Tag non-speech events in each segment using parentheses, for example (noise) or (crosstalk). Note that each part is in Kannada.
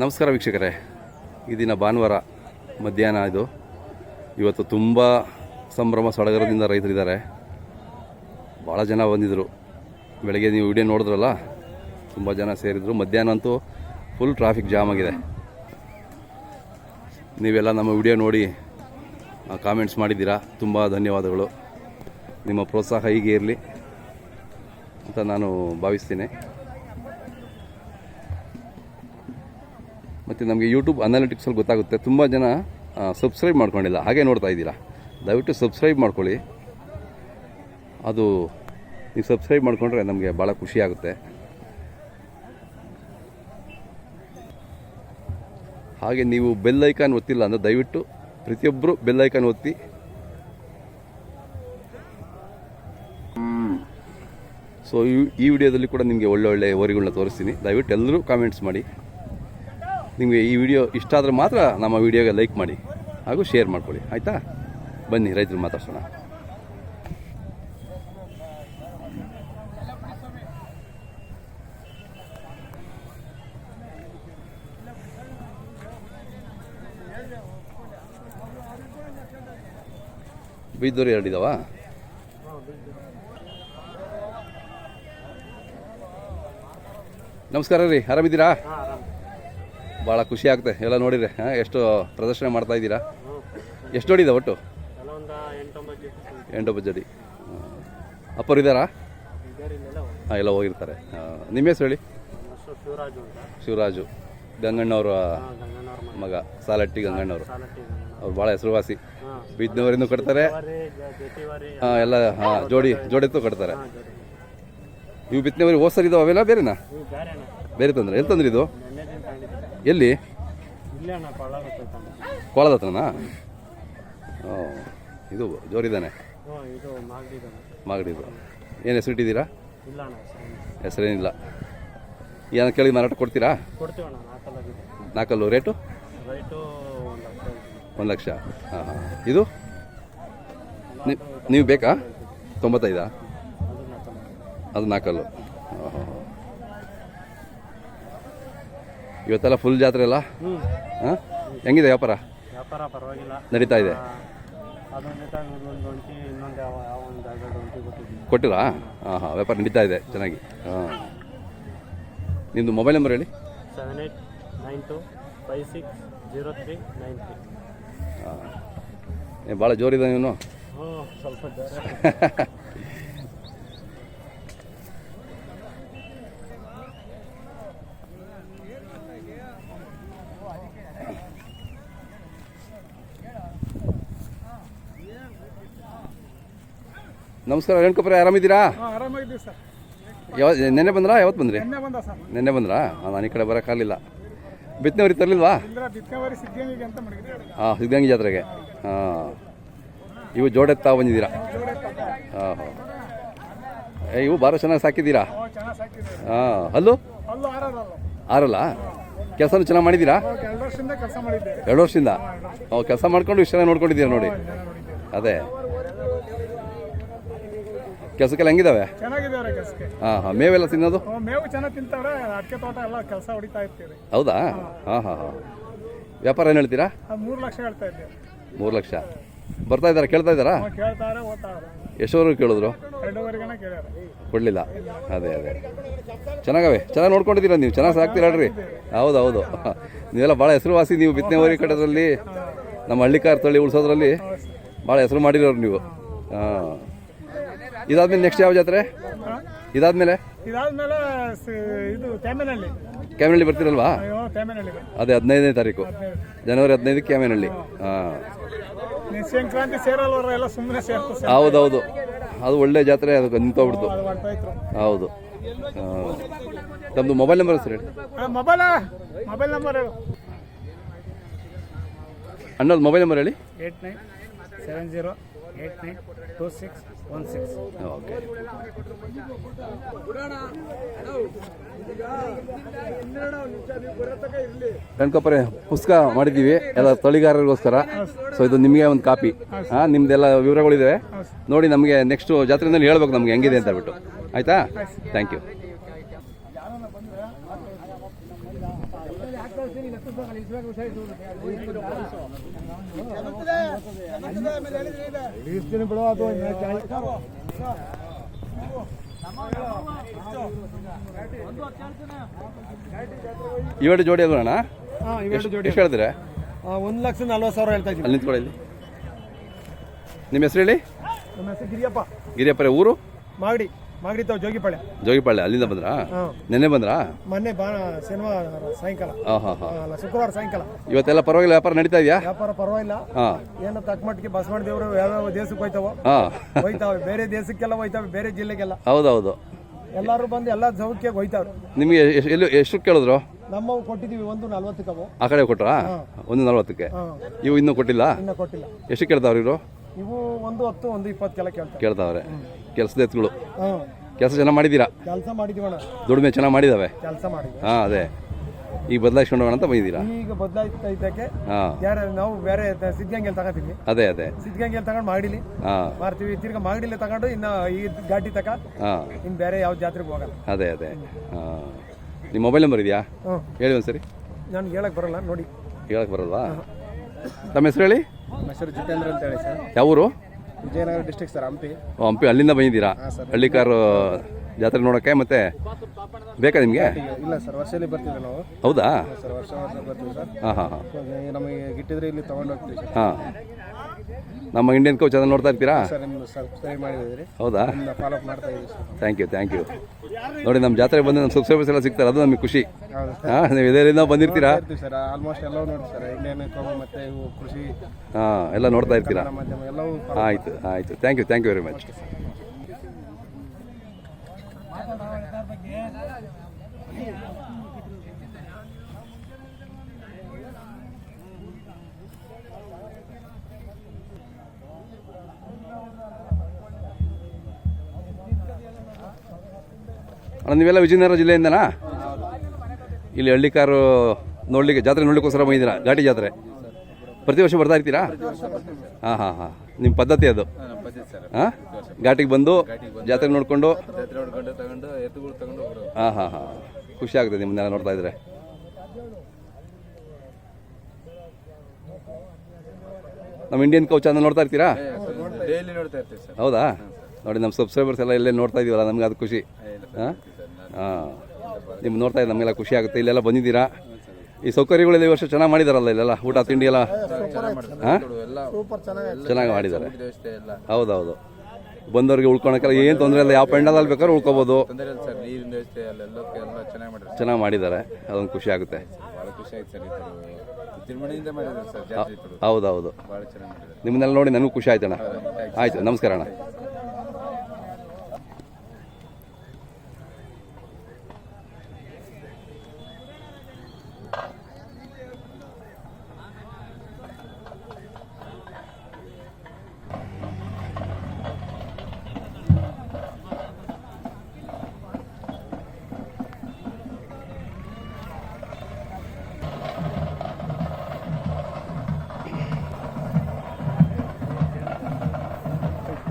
ನಮಸ್ಕಾರ ವೀಕ್ಷಕರೇ. ಈ ದಿನ ಭಾನುವಾರ ಮಧ್ಯಾಹ್ನ ಇದು. ಇವತ್ತು ತುಂಬ ಸಂಭ್ರಮ ಸಡಗರದಿಂದ ರೈತರಿದ್ದಾರೆ. ಭಾಳ ಜನ ಬಂದಿದ್ದರು ಬೆಳಗ್ಗೆ ನೀವು ವಿಡಿಯೋ ನೋಡಿದ್ರಲ್ಲ, ತುಂಬ ಜನ ಸೇರಿದರು. ಮಧ್ಯಾಹ್ನ ಅಂತೂ ಫುಲ್ ಟ್ರಾಫಿಕ್ ಜಾಮ್ ಆಗಿದೆ. ನೀವೆಲ್ಲ ನಮ್ಮ ವಿಡಿಯೋ ನೋಡಿ ಕಾಮೆಂಟ್ಸ್ ಮಾಡಿದ್ದೀರಾ? ತುಂಬ ಧನ್ಯವಾದಗಳು. ನಿಮ್ಮ ಪ್ರೋತ್ಸಾಹ ಹೀಗೆ ಇರಲಿ ಅಂತ ನಾನು ಭಾವಿಸ್ತೀನಿ. ಮತ್ತು ನಮಗೆ ಯೂಟ್ಯೂಬ್ ಅನಾಲಿಟಿಕ್ಸಲ್ಲಿ ಗೊತ್ತಾಗುತ್ತೆ. ತುಂಬ ಜನ ಸಬ್ಸ್ಕ್ರೈಬ್ ಮಾಡ್ಕೊಂಡಿಲ್ಲ. ಹಾಗೆ ನೋಡ್ತಾ ಇದ್ದೀರಾ? ದಯವಿಟ್ಟು ಸಬ್ಸ್ಕ್ರೈಬ್ ಮಾಡ್ಕೊಳ್ಳಿ. ಅದು, ನೀವು ಸಬ್ಸ್ಕ್ರೈಬ್ ಮಾಡಿಕೊಂಡ್ರೆ ನಮಗೆ ಭಾಳ ಖುಷಿ ಆಗುತ್ತೆ. ಹಾಗೆ ನೀವು ಬೆಲ್ ಐಕಾನ್ ಒತ್ತಿಲ್ಲ ಅಂದರೆ ದಯವಿಟ್ಟು ಪ್ರತಿಯೊಬ್ಬರು ಬೆಲ್ ಐಕಾನ್ ಒತ್ತಿ. ಸೊ ಈ ವಿಡಿಯೋದಲ್ಲಿ ಕೂಡ ನಿಮಗೆ ಒಳ್ಳೊಳ್ಳೆ ವರಿಗಳನ್ನ ತೋರಿಸ್ತೀನಿ. ದಯವಿಟ್ಟು ಎಲ್ಲರೂ ಕಾಮೆಂಟ್ಸ್ ಮಾಡಿ. ನಿಮಗೆ ಈ ವಿಡಿಯೋ ಇಷ್ಟ ಆದರೆ ಮಾತ್ರ ನಮ್ಮ ವಿಡಿಯೋಗೆ ಲೈಕ್ ಮಾಡಿ ಹಾಗೂ ಶೇರ್ ಮಾಡ್ಕೊಳ್ಳಿ. ಆಯಿತಾ? ಬನ್ನಿ, ರೈತರು ಮಾತಾಡ್ಸೋಣ. ಬೀದ್ದೂರು ಎರಡಿದಾವ? ನಮಸ್ಕಾರ ರೀ, ಆರಾಮಿದ್ದೀರಾ? ಭಾಳ ಖುಷಿ ಆಗುತ್ತೆ ಎಲ್ಲ ನೋಡಿದ್ರೆ ಎಷ್ಟು ಪ್ರದರ್ಶನ ಮಾಡ್ತಾ ಇದ್ದೀರಾ? ಎಷ್ಟು ನೋಡಿದೆ ಒಟ್ಟು? ಎಂಟೊಂಬತ್ತು ಜೋಡಿ. ಅಪ್ಪರು ಇದ್ದಾರಾ? ಹಾಂ, ಎಲ್ಲ ಹೋಗಿರ್ತಾರೆ. ನಿಮ್ಮ ಹೆಸರು ಹೇಳಿ? ಶಿವರಾಜು. ಗಂಗಣ್ಣವರ ಮಗ, ಸಾಲಟ್ಟಿ ಗಂಗಣ್ಣವರು. ಅವ್ರು ಭಾಳ ಹೆಸರುವಾಸಿ. ಬಿದ್ದವರಿಂದ ಕಟ್ತಾರೆ. ಹಾಂ, ಎಲ್ಲ, ಹಾಂ, ಜೋಡಿ, ಜೋಡಿತ್ತು ಕಟ್ತಾರೆ. ಇವು ಬಿತ್ತನೆವರಿ ಹೋದ್ ಇದಾವೆ ಅವೆಲ್ಲ? ಬೇರೆನಾ? ಬೇರೆ ತೊಂದರೆ, ಎಲ್ಲಿ ತಂದ್ರಿ ಇದು? ಎಲ್ಲಿ? ಕೋಳದ ಹತ್ರನಾ? ಇದು ಜೋರಿದ್ದಾನೆ ಮಾಗಡಿದು. ಏನು ಹೆಸರು ಇಟ್ಟಿದ್ದೀರಾ ಇಲ್ಲ ಅಣ್ಣ ಹೆಸರು ಹೆಸರೇನಿಲ್ಲ. ಏನೋ ಕೇಳಿ ಮಾರಾಟ ಕೊಡ್ತೀರಾ? ನಾಲ್ಕಲ್ಲು ರೇಟು? ಒಂದು ಲಕ್ಷ ಹಾಂ ಹಾಂ. ಇದು? ನೀವು ಬೇಕಾ? ತೊಂಬತ್ತೈದಾ? ಅದು ನಾಲ್ಕಲ್ಲ. ಅದು ನಾಲ್ಕಲ್ಲು. ಹಾಂ ಹಾಂ ಇವತ್ತೆಲ್ಲ ಫುಲ್ ಜಾತ್ರೆ ಅಲ್ಲ? ಹಾಂ? ಹೆಂಗಿದೆ ವ್ಯಾಪಾರ? ವ್ಯಾಪಾರ ಪರವಾಗಿಲ್ಲ. ನಡೀತಾ ಇದೆ. ಕೊಟ್ಟಿಲ್ಲ ಕೊಟ್ಟಿರಾ? ಹಾಂ ಹಾಂ ವ್ಯಾಪಾರ ನಡೀತಾ ಇದೆ ಚೆನ್ನಾಗಿ. ಹಾಂ. ನಿಮ್ಮದು ಮೊಬೈಲ್ ನಂಬರ್ ಹೇಳಿ. Seven eight nine two five six zero three nine three. ಹಾಂ. ಭಾಳ ಜೋರಿದೆ ನೀನು ಹ್ಞೂ ಸ್ವಲ್ಪ (laughs) ನಮಸ್ಕಾರ ರೇಣುಕಪ್ಪ ಆರಾಮಿದ್ದೀರಾ? ಹಾಂ ಆರಾಮಾಗಿದ್ದೀವಿ ಸರ್. ಯಾವ ನೆನ್ನೆ ಬಂದ್ರಾ ಯಾವತ್ತು ಬಂದ್ರಿ? ನಿನ್ನೆ ಬಂದ ಸರ್. ನೆನ್ನೆ ಬಂದ್ರಾ? ನಾನು ಈ ಕಡೆ ಬರೋಕ್ಕಾಗಲಿಲ್ಲ ಬಿತ್ತನೆವರಿ ತರಲಿಲ್ವಾ? ಹಾಂ ಸಿದ್ಧಗಂಗೆ ಜಾತ್ರೆಗೆ. ಹಾಂ. ಇವು ಜೋಡೆತ್ತಾ ಬಂದಿದ್ದೀರಾ? ಹಾಂ ಹಾಂ. ಏ ಇವು ಭಾರ ಚೆನ್ನಾಗಿ ಸಾಕಿದ್ದೀರಾ? ಹಾಂ ಹಲೋ ಅಲ್ಲೂ ಆರಲ್ಲ ಕೆಲಸನೂ ಚೆನ್ನಾಗಿ ಮಾಡಿದ್ದೀರಾ? ಎರಡು ವರ್ಷದಿಂದ ಕೆಲಸ ಮಾಡ್ಕೊಂಡು ಇಷ್ಟು ಚೆನ್ನಾಗಿ ನೋಡ್ಕೊಂಡಿದ್ದೀರಾ ನೋಡಿ? ಅದೇ. ಕೆಲಸಕ್ಕೆಲ್ಲ ಹೆಂಗಿದಾವೆ? ಚೆನ್ನಾಗಿದ್ದೇವ್ರೆ ಕೆಲಸಕ್ಕೆ. ಹಾಂ ಹಾಂ. ಮೇವೆಲ್ಲ ತಿನ್ನೋದು? ಮೇವು ಚೆನ್ನಾಗಿ ತಿಂತಾವ್ರೆ ಅಡಿಕೆ ತೋಟ ಎಲ್ಲ ಕೆಲಸ ಹೊಡಿತಾ ಇರ್ತೀವಿ. ಹೌದಾ? ಹಾಂ. ಹಾಂ ಹಾಂ ವ್ಯಾಪಾರ ಏನು ಹೇಳ್ತೀರಾ? ಮೂರು ಲಕ್ಷ ಹೇಳ್ತಾ ಇದ್ದೀವಿ ಮೂರು ಲಕ್ಷ. ಬರ್ತಾ ಇದ್ದಾರಾ ಕೇಳ್ತಾ ಇದ್ದಾರಾ? ಕೇಳ್ತಾರೆ ಓದ್ತಾರೆ ಎಷ್ಟೋರು ಕೇಳಿದ್ರು? ಎರಡೂವರೆಗನ ಕೇಳ್ಯಾರ. ಕೊಡಲಿಲ್ಲ. ಅದೇ ಅದೇ. ಚೆನ್ನಾಗವೆ. ಚೆನ್ನಾಗಿ ನೋಡ್ಕೊಂಡಿದ್ದೀರಾ ನೀವು? ಚೆನ್ನಾಗಿ ಸಾಕ್ತೀರಾಡ್ರಿ ಹೌದು ಹೌದು ನೀವೆಲ್ಲ ಭಾಳ ಹೆಸರುವಾಸಿ ನೀವು ಬಿತ್ತನೆ ಕಟ್ಟೋದ್ರಲ್ಲಿ. ನಮ್ಮ ಹಳ್ಳಿಕಾರ್ ತಳಿ ಉಳಿಸೋದ್ರಲ್ಲಿ ಭಾಳ ಹೆಸರು ಮಾಡಿರೋರು ನೀವು. ಹಾಂ. ಇದಾದ್ಮೇಲೆ ನೆಕ್ಸ್ಟ್ ಯಾವ ಜಾತ್ರೆ? ಇದಾದ್ಮೇಲೆ? ಇದಾದ್ಮೇಲೆ ಇದು ಕ್ಯಾಮಿನಳ್ಳಿ ಬರ್ತೀರಲ್ವಾ? ಅದೇ ಹದಿನೈದನೇ ತಾರೀಕು. ಜನವರಿ ಹದಿನೈದು ಕ್ಯಾಮೆನಲ್ಲಿ ಹಾಂ. ಸಂಕ್ರಾಂತಿ ಸೇರಲ್ವರ ಎಲ್ಲ ಸುಮ್ಮನೆ ಸೇರ್ತು ಹೌದೌದು. ಅದು ಒಳ್ಳೆ ಜಾತ್ರೆ ಅದಕ್ಕೆ ನಿಂತೋಗ್ಬಿಡ್ತು ಹೌದು ತಮ್ಮದು ಮೊಬೈಲ್ ನಂಬರ್ ಸರ್ ಹೇಳಿ. ಮೊಬೈಲ ಮೊಬೈಲ್ ನಂಬರ್ ಹೇಳು. ಅಣ್ಣದ ಮೊಬೈಲ್ ನಂಬರ್ ಹೇಳಿ. Eight nine seven zero eight nine two six one six okay ಕಣ್ಕೊಪ್ಪರೆ ಪುಸ್ತಕ ಮಾಡಿದ್ದೀವಿ. ಎಲ್ಲ ತಳಿಗಾರರಿಗೋಸ್ಕರ. ಸೊ ಇದು ನಿಮಗೆ ಒಂದು ಕಾಪಿ. ಹಾಂ ನಿಮ್ದೆಲ್ಲ ವಿವರಗಳಿದೆ ನೋಡಿ ನಮಗೆ ನೆಕ್ಸ್ಟು ಜಾತ್ರೆಯಲ್ಲಿ ಹೇಳ್ಬೇಕು ನಮ್ಗೆ ಹೆಂಗಿದೆ ಅಂತ ಬಿಟ್ಟು ಆಯಿತಾ? ಥ್ಯಾಂಕ್ ಯು ಇಳಿಸ್ತೀನಿ ಬಿಡು ಅದು ಇವೆರಡು ಜೋಡಿ ಅಲ್ವಣ್ಣ ಹಾಂ ಇವೆರಡು ಜೋಡಿ ಎಷ್ಟು ಹೇಳ್ತೀರಾ ಒಂದು ಲಕ್ಷ ನಲ್ವತ್ತು ಸಾವಿರ ಹೇಳ್ತಾ ಇದ್ದೀನಿ. ಅಲ್ಲಿ ನಿಂತ್ಕೊಳ್ಳಿ ಇಲ್ಲಿ. ನಿಮ್ಮ ಹೆಸರು ಹೇಳಿ? ನಮ್ಮ ಹೆಸರು ಗಿರಿಯಪ್ಪ. ಗಿರಿಯಪ್ಪರೇ ಊರು? ಮಾಗಡಿ. ಮಾಗಡಿ ತಾವು ಜೋಗಿಪಾಳ್ಯ. ಜೋಗಿಪಾಳ್ಯ ಅಲ್ಲಿಂದ ಬಂದ್ರಾ? ನಿನ್ನೆ ಬಂದ್ರಾ? ಮೊನ್ನೆ ಬಾ ಶನಿವಾರ ಸಾಯಂಕಾಲ. ಹಾಂ ಹಾಂ ಹಾಂ. ಅಲ್ಲ ಶುಕ್ರವಾರ ಸಾಯಂಕಾಲ. ಇವತ್ತೆಲ್ಲ ಪರವಾಗಿಲ್ಲ ವ್ಯಾಪಾರ ನಡೀತಾ ಇದೆಯಾ? ವ್ಯಾಪಾರ ಪರವಾಗಿಲ್ಲ. ಹಾಂ. ಏನೋ ತಕ್ಕ ಮಟ್ಟಿಗೆ ಬಸವಣ್ಣ ದೇವರು ಯಾವ್ಯಾವ ದೇಶಕ್ಕೆ ಹೋಯ್ತಾವೋ ಹಾಂ. ಹೋಯ್ತಾವೆ. ಬೇರೆ ದೇಶಕ್ಕೆಲ್ಲ ಹೋಯ್ತಾವೆ ಬೇರೆ ಜಿಲ್ಲೆಗೆಲ್ಲ. ಹೌದೌದು. ಎಲ್ಲರೂ ಬಂದು ಎಲ್ಲ ಜವಕ್ಕೆ ಹೋಯ್ತಾವ್ರು. ನಿಮಗೆ ಎಷ್ಟು ಎಲ್ಲಿ ಎಷ್ಟು ಕೇಳಿದ್ರು? ನಮ್ಮವು ಕೊಟ್ಟಿದ್ದೀವಿ ಒಂದು ನಲ್ವತ್ತಕ್ಕವು. ಆ ಕಡೆ ಕೊಟ್ರಾ? ಒಂದು ನಲ್ವತ್ತಕ್ಕೆ. ಇವು ಇನ್ನೂ ಕೊಟ್ಟಿಲ್ಲ? ಇನ್ನೂ ಕೊಟ್ಟಿಲ್ಲ. ಎಷ್ಟು ಕೇಳ್ತಾವ್ರಿ ಇವರು? ಇವು ಒಂದು ಹತ್ತು ಒಂದು ಇಪ್ಪತ್ತೆಲ್ಲ ಕೇಳ್ತಾರೆ. ಕೇಳ್ತಾವ್ರೆ. ಕೆಲಸದ ಎತ್ತುಗಳು ಕೆಲಸ ಚೆನ್ನಾಗಿ ಮಾಡಿದ್ದೀರಾ? ಕೆಲಸ ಮಾಡಿದೀವಣ ದುಡಿಮೆ ಚೆನ್ನಾಗಿ ಮಾಡಿದಾವೆ ಕೆಲಸ ಮಾಡಿದ್ವಿ ಹಾಂ ಅದೇ. ಈಗ ಬದಲಾಯಿಸ್ಕೊಂಡು ಹೋಗೋಣ ಅಂತ ಬಂದಿದ್ದೀರಾ? ಈಗ ಬದಲಾಯ್ತಾ ಇದ್ದಕ್ಕೆ ಹಾಂ. ಯಾರು ನಾವು ಬೇರೆ ಸಿದ್ಧಗಂಗೆಲ್ ತಗೋತೀವಿ ಅದೇ ಅದೇ. ಸಿದ್ಧಗಂಗೆಲ್ ತಗೊಂಡು ಮಾಡಿಲಿ ಹಾಂ. ಮಾಡ್ತೀವಿ ತಿರ್ಗಾ ಮಾಗಡಿಲಿ ತಗೊಂಡು ಇನ್ನ ಈ ಗಾಡಿ ತಕ ಹಾಂ. ಇನ್ನು ಬೇರೆ ಯಾವ ಜಾತ್ರೆಗೆ ಹೋಗಲ್ಲ. ಅದೇ ಅದೇ. ಹಾಂ. ನಿಮ್ಮ ಮೊಬೈಲ್ ನಂಬರ್ ಇದೆಯಾ? ಹ್ಞೂ. ಹೇಳಿ ಒಂದ್ಸರಿ. ನಾನು ಹೇಳಕ್ ಬರಲ್ಲ ನೋಡಿ. ಹೇಳಕ್ ಬರಲ್ವಾ? ತಮ್ಮ ಹೆಸರು ಹೇಳಿ? ನಮ್ಮ ಹೆಸರು ಜಿತೇಂದ್ರ ಅಂತ ಹೇಳಿ ಸರ್. ಯಾವ ಊರು ವಿಜಯನಗರ ಡಿಸ್ಟಿಕ್ ಸರ್ ಹಂಪಿ. ಓ, ಹಂಪಿ ಅಲ್ಲಿಂದ ಬಂದಿದ್ದೀರಾ? ಹಳ್ಳಿಕಾರು ಜಾತ್ರೆ ನೋಡೋಕ್ಕೆ ಮತ್ತೆ ಬೇಕಾ ನಿಮಗೆ? ಇಲ್ಲ ಸರ್ ವರ್ಷದಲ್ಲಿ ಬರ್ತೀವಿ ನಾವು. ಹೌದಾ? ಸರ್ ವರ್ಷ ವರ್ಷ ಬರ್ತೀವಿ ಸರ್ ಹಾಂ ಹಾಂ ಹಾಂ. ನಮಗೆ ಗಿಟ್ಟಿದ್ರೆ ಇಲ್ಲಿ ತೊಗೊಂಡು ಹೋಗ್ತೀವಿ ಸರ್ ಹಾಂ. ನಮ್ಮ ಇಂಡಿಯನ್ ಕೋಚ್ ಅದನ್ನು ನೋಡ್ತಾ ಇರ್ತೀರಾ? ಸರ್ ಸಬ್ಸ್ಕ್ರೈಬ್ ಹೌದಾ? ನಿಮ್ಮನ್ನ ಫಾಲೋ ಅಪ್ ಮಾಡ್ತಾ ಇದ್ದೀವಿ sir. Thank you thank you ನೋಡಿ ನಮ್ಮ ಜಾತ್ರೆ ಬಂದು ನಮ್ಮ ಸಬ್ಸ್ಕ್ರೈಬರ್ಸ್ ಎಲ್ಲ ಸಿಗ್ತಾರೆ ಅದು ನಮಗೆ ಖುಷಿ. ಹೌದು ಹಾಂ ನೀವು ಇದರಿಂದ ಬಂದಿರ್ತೀರಾ? ಇರ್ತೀವಿ ಸರ್. ಆಲ್ಮೋಸ್ಟ್ ಎಲ್ಲವೂ ನೋಡಿ ಸರ್. ಇಂಡಿಯನ್ ಕಾಮು ಮತ್ತೆ ಇವು ಕೃಷಿ ಹಾಂ ಎಲ್ಲ ನೋಡ್ತಾ ಇರ್ತೀರಾ? ಕನ್ನಡ ಮಾಧ್ಯಮ ಎಲ್ಲವೂ ಆಯಿತು ಆಯಿತು. Thank you thank you very much ಅಣ್ಣ ನೀವೆಲ್ಲ ವಿಜಯನಗರ ಜಿಲ್ಲೆಯಿಂದನಾ? ಇಲ್ಲಿ ಹಳ್ಳಿಕಾರು ನೋಡ್ಲಿಕ್ಕೆ ಜಾತ್ರೆ ನೋಡ್ಲಿಕ್ಕೋಸ್ಕರ ಬಂದಿದ್ದೀರಾ? ಘಾಟಿ ಜಾತ್ರೆ. ಪ್ರತಿ ವರ್ಷ ಬರ್ತಾ ಇರ್ತೀರಾ? ಹಾಂ ಹಾಂ ಹಾಂ. ನಿಮ್ಮ ಪದ್ಧತಿ ಅದು. ಹಾಂ ಘಾಟಿಗೆ ಬಂದು ಜಾತ್ರೆ ನೋಡಿಕೊಂಡು? ಹಾಂ ಹಾಂ ಹಾಂ. ಖುಷಿ ಆಗುತ್ತೆ ನಿಮ್ಮನ್ನೆಲ್ಲ ನೋಡ್ತಾ ಇದ್ರೆ. ನಮ್ಮ ಇಂಡಿಯನ್ ಕೌಚ್ ಅನ್ನ ನೋಡ್ತಾ ಇರ್ತೀರಾ? ಹೌದಾ? ನೋಡಿ ನಮ್ಮ ಸಬ್ಸ್ಕ್ರೈಬರ್ಸ್ ಎಲ್ಲ ಇಲ್ಲೇ ನೋಡ್ತಾ ಇದೀವಲ್ಲ ನಮ್ಗೆ ಅದು ಖುಷಿ. ಹಾಂ? ಹಾಂ. ನಿಮ್ಮ ನೋಡ್ತಾ ಇದ್ದ ನಮಗೆಲ್ಲ ಖುಷಿ ಆಗುತ್ತೆ. ಇಲ್ಲೆಲ್ಲ ಬಂದಿದ್ದೀರಾ? ಈ ಸೌಕರ್ಯಗಳೆಲ್ಲ ಈ ವರ್ಷ ಚೆನ್ನಾಗಿ ಮಾಡಿದಾರಲ್ಲ ಇಲ್ಲೆಲ್ಲ? ಊಟ ತಿಂಡಿ ಎಲ್ಲ? ಹಾಂ? ಚೆನ್ನಾಗಿ ಮಾಡಿದ್ದಾರೆ. ಹೌದೌದು. ಬಂದವ್ರಿಗೆ ಉಳ್ಕೊಳಕ್ಕೆಲ್ಲ ಏನು ತೊಂದರೆ ಇಲ್ಲ. ಯಾವ ಪೆಂಡಲಲ್ಲಿ ಬೇಕಾದ್ರೂ ಉಳ್ಕೋಬೋದು. ಚೆನ್ನಾಗಿ ಮಾಡಿದ್ದಾರೆ. ಅದೊಂದು ಖುಷಿ ಆಗುತ್ತೆ. ಹೌದೌದು. ನಿಮ್ಮನ್ನೆಲ್ಲ ನೋಡಿ ನನಗೂ ಖುಷಿ ಆಯ್ತಣ್ಣ. ಆಯ್ತು ನಮಸ್ಕಾರ ಅಣ್ಣ.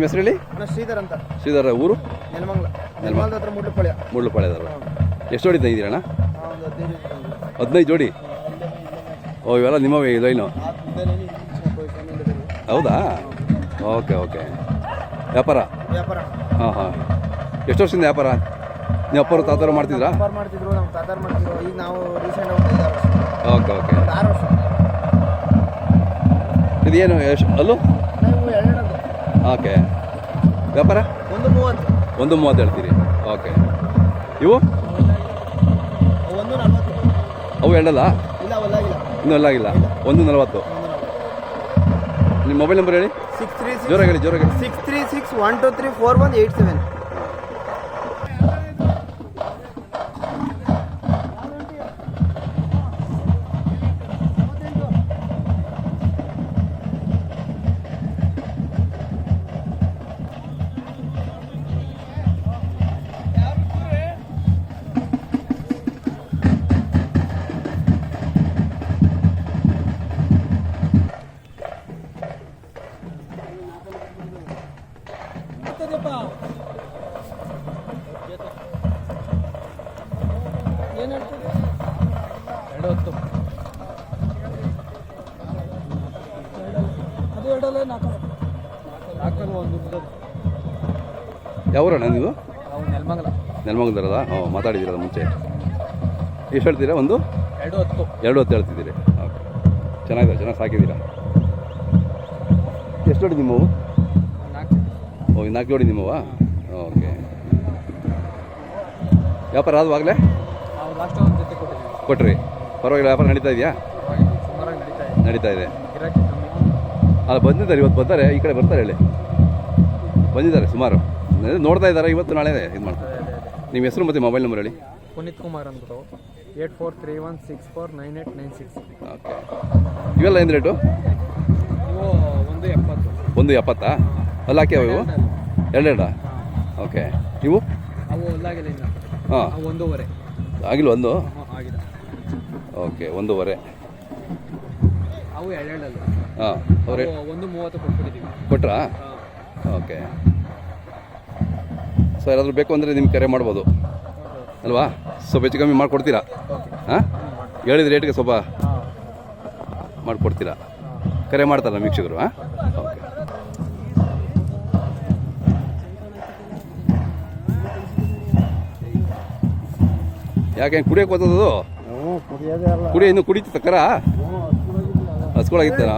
ನಿಮ್ಮ ಹೆಸರು ಹೇಳಿ? ಶ್ರೀಧರ್ ಅಂತ. ಶ್ರೀಧರ ಊರು? ನೆಲಮಂಗ್ಲ. ನೆಲಮಂಗ್ಲ. ಹತ್ರ ಮುಡ್ಲುಪಾಳ್ಯ. ಮುಳ್ಳುಪಾಳ್ಯದವರು ಎಷ್ಟು ಜೋಡಿ ತಂದಿದ್ದೀರಣ್ಣ ಹದಿನೈದು ಜೋಡಿ ಓ ಇವೆಲ್ಲ ನಿಮ್ಮವೇ ಲೈನು? ಹೌದಾ? Okay okay. ವ್ಯಾಪಾರ? ವ್ಯಾಪಾರ. ಹಾಂ ಹಾಂ. ಎಷ್ಟು ವರ್ಷದಿಂದ ವ್ಯಾಪಾರ? ನೀವು ಅಪ್ಪರು ತಾತಾರು ಮಾಡ್ತಿದ್ರಾ? ವ್ಯಾಪಾರ ಮಾಡ್ತಿದ್ರು ನಮ್ಮ ತಾತಾರ್ ಮಾಡ್ತಿದ್ರು. ಈಗ ನಾವು ರೀಸೆಂಟ್ ಓಕೆ ಓಕೆ. ಆರು ವರ್ಷ. ಇದೇನು ಎಷ್ಟು ಅಲ್ಲೂ? ಓಕೆ ವ್ಯಾಪಾರ? ಒಂದು ಮೂವತ್ತು. ಒಂದು ಮೂವತ್ತು ಹೇಳ್ತೀರಿ. ಓಕೆ ಇವು? ಒಂದು ನಲ್ವತ್ತು. ಅವು ಹೇಳಲ್ಲ ಇಲ್ಲ ಒಲ್ಲಾಗಿಲ್ಲ ಇನ್ನೂ ಎಲ್ಲ ಆಗಿಲ್ಲ ಒಂದು ನಲವತ್ತು. ನಿಮ್ಮ ಮೊಬೈಲ್ ನಂಬರ್ ಹೇಳಿ? ಸಿಕ್ಸ್ ತ್ರೀ ಜೋರಾಗಿ ಹೇಳಿ ಜೋರಾಗಿ ಹೇಳಿ. Six three six one two three four one eight seven ಯಾವ ನೀವು? ನಾವು ನೆಲಮಂಗಲ. ನೆಲಮಂಗಲದಲ್ಲ ಮಾತಾಡಿದ್ದೀರಲ್ಲ ಮುಂಚೆ. ಎಷ್ಟು ಹೇಳ್ತೀರಾ ಒಂದು? ಎರಡು ಹೊತ್ತು. ಎರಡು ಹೊತ್ತು ಹೇಳ್ತಿದ್ದೀರಿ. ಓಕೆ. ಚೆನ್ನಾಗಿದೆ ಚೆನ್ನಾಗಿ ಸಾಕಿದ್ದೀರಾ? ಎಷ್ಟು ನಿಮ್ಮ ಓ ನಾಲ್ಕು ಜೋಡಿ ನಿಮ್ಮವಾ ಓಕೆ. ವ್ಯಾಪಾರ ಆದವಾಗಲೇ ಕೊಟ್ರಿ. ಪರವಾಗಿಲ್ಲ ವ್ಯಾಪಾರ ನಡೀತಾ ಇದೆಯಾ? ನಡೀತಾ ಇದೆ. ಅಲ್ಲ ಬಂದಿದ್ದಾರೆ ಇವತ್ತು ಬರ್ತಾರೆ ಈ ಕಡೆ ಬರ್ತಾರೆ ಹೇಳಿ. ಬಂದಿದ್ದಾರೆ ಸುಮಾರು. ನೋಡ್ತಾ ಇದ್ದಾರೆ ಇವತ್ತು ನಾಳೆ ಇದು ಮಾಡ್ತಾರೆ. ನಿಮ್ಮ ಹೆಸರು ಮತ್ತು ಮೊಬೈಲ್ ನಂಬರ್ ಹೇಳಿ. ಪುನೀತ್ ಕುಮಾರ್ ಅಂದ್ಬಿಟ್ಟು eight four three one six four nine eight nine six. Okay. ಇವೆಲ್ಲ ಏನು ರೇಟು? ಒಂದು ಎಪ್ಪತ್ತು. ಒಂದು ಎಪ್ಪತ್ತಾ? ಅಲ್ಲ ಹಾಕ್ಯಾವ ಇವು? ಎರಡೆರಡ? ಓಕೆ ನೀವು? ಅವು ಹಾಂ. ಒಂದೂವರೆ. ಆಗಿಲ್ಲ ಒಂದು? ಓಕೆ ಒಂದೂವರೆ. ಅವು ಎರಡೆರಡಲ್ಲ. ಹಾಂ ಅವ್ರೆ ಅವು ಒಂದು ಮೂವತ್ತು ಕೊಟ್ಬಿಟ್ಟಿದ್ದೀವಿ ಕೊಟ್ರಾ? ಓಕೆ ಸೊ ಯಾರಾದರೂ ಬೇಕು ಅಂದರೆ ನಿಮ್ಗೆ ಕರೆ ಮಾಡ್ಬೋದು. ಅಲ್ವಾ? ಸ್ವಲ್ಪ ಹೆಚ್ಚು ಕಮ್ಮಿ ಮಾಡಿಕೊಡ್ತೀರಾ? ಹಾಂ? ಹೇಳಿದ ರೇಟ್ಗೆ ಸ್ವಲ್ಪ ಮಾಡಿಕೊಡ್ತೀರಾ? ಕರೆ ಮಾಡ್ತಾರಲ್ಲ ವೀಕ್ಷಕರು ಹಾಂ? ಯಾಕೆ ಕುಡಿಯೋಕೆ ಹೋದದು ಹ್ಞೂ ಕುಡಿಯೋದೇ ಅಲ್ಲ. ಕುಡಿ ಇನ್ನು ಕುಡಿತಿತ್ತ ಕರ? ಹಸ್ಕೊಳಗಿತ್ತಾನ